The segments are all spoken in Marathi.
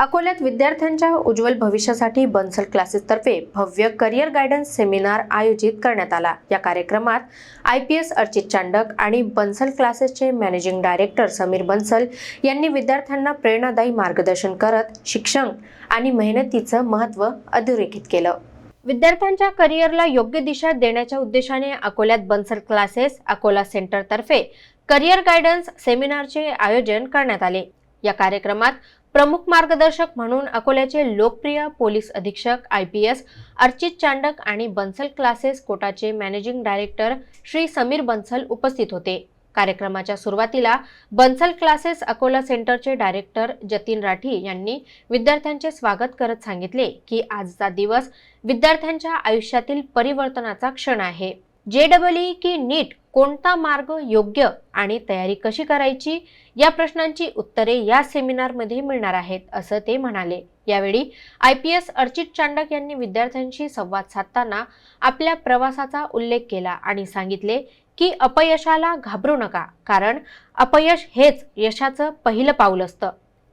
अकोल्यात विद्यार्थ्यांच्या उज्ज्वल भविष्यासाठी बन्सल क्लासेसतर्फे भव्य करिअर गायडन्स सेमिनार आयोजित करण्यात आला. या कार्यक्रमात I P S Archit Chandak आणि बन्सल क्लासेसचे मॅनेजिंग डायरेक्टर समीर बन्सल यांनी विद्यार्थ्यांना प्रेरणादायी मार्गदर्शन करत शिक्षण आणि मेहनतीचं महत्त्व अधोरेखित केलं. विद्यार्थ्यांच्या करिअरला योग्य दिशा देण्याच्या उद्देशाने अकोल्यात बन्सल क्लासेस अकोला सेंटरतर्फे करिअर गायडन्स सेमिनारचे आयोजन करण्यात आले. या कार्यक्रमात प्रमुख मार्गदर्शक म्हणून अकोल्याचे लोकप्रिय पोलीस अधीक्षक I P S Archit Chandak आणि बन्सल क्लासेस कोटाचे मॅनेजिंग डायरेक्टर श्री समीर बन्सल उपस्थित होते. कार्यक्रमाच्या सुरुवातीला बन्सल क्लासेस अकोला सेंटरचे डायरेक्टर जतीन राठी यांनी विद्यार्थ्यांचे स्वागत करत सांगितले की आजचा दिवस विद्यार्थ्यांच्या आयुष्यातील परिवर्तनाचा क्षण आहे. जे डबल ई की नीट कोणता मार्ग योग्य आणि तयारी कशी करायची? या प्रश्नांची उत्तरे या सेमिनारमध्ये मिळणार आहेत असं ते म्हणाले. यावेळी I P S Archit Chandak यांनी विद्यार्थ्यांशी संवाद साधताना आपल्या प्रवासाचा उल्लेख केला आणि सांगितले की अपयशाला घाबरू नका कारण अपयश हेच यशाचं पहिलं पाऊल असतं.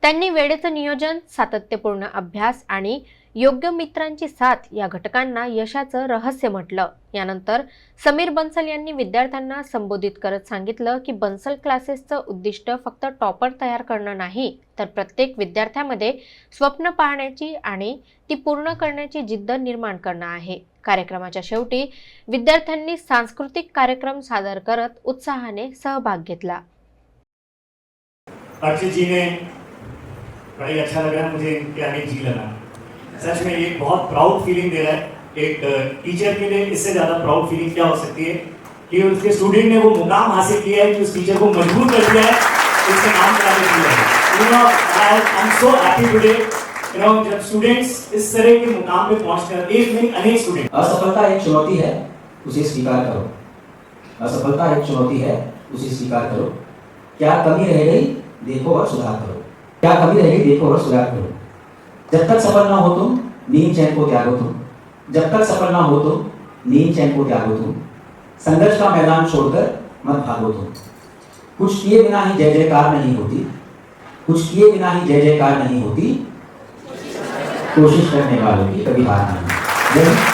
त्यांनी वेळेचं नियोजन सातत्यपूर्ण अभ्यास आणि योग्य मित्रांची साथ या घटकांना यशाचं रहस्य म्हटलं. यानंतर समीर बन्सल यांनी विद्यार्थ्यांना संबोधित करत सांगितलं की बन्सल क्लासेसचं उद्दिष्ट फक्त टॉपर तयार करणं नाही तर प्रत्येक विद्यार्थ्यामध्ये स्वप्न पाहण्याची आणि ती पूर्ण करण्याची जिद्द निर्माण करणं आहे. कार्यक्रमाच्या शेवटी विद्यार्थ्यांनी सांस्कृतिक कार्यक्रम सादर करत उत्साहाने सहभाग घेतला. बड़ा ही अच्छा लग रहा है, मुझे इनके आगे जी लगा। सच में ये बहुत प्राउड फीलिंग दे रहा है। एक टीचर के लिए इससे ज़्यादा प्राउड फीलिंग क्या हो सकती है? कि उसके स्टूडेंट ने वो मुकाम हासिल किया है कि उस टीचर को मजबूर कर दिया है। उसके नाम आगे किया है you know I am so happy today you know जब स्टूडेंट्स इस तरह के मुकाम पे पहुँचते हैं, एक नहीं, अनेक स्टूडेंट असफलता एक चुनौती है, उसे स्वीकार करो। असफलता एक चुनौती है, उसे स्वीकार करो। क्या कमी रह गई? देखो और सुधार करो। क्या कमी रह गई देखो और सुधार करो। जब तक सफल ना हो तुम, नींद चैन को त्यागो तुम। जब तक सफल ना हो तुम, नींद चैन को त्यागो तुम। संघर्ष का मैदान छोड़कर मत भागो तुम। कुछ किए बिना ही जय जयकार नहीं होती। कुछ किए बिना ही जय जयकार नहीं होती। कोशिश करने वालों की कभी हार नहीं।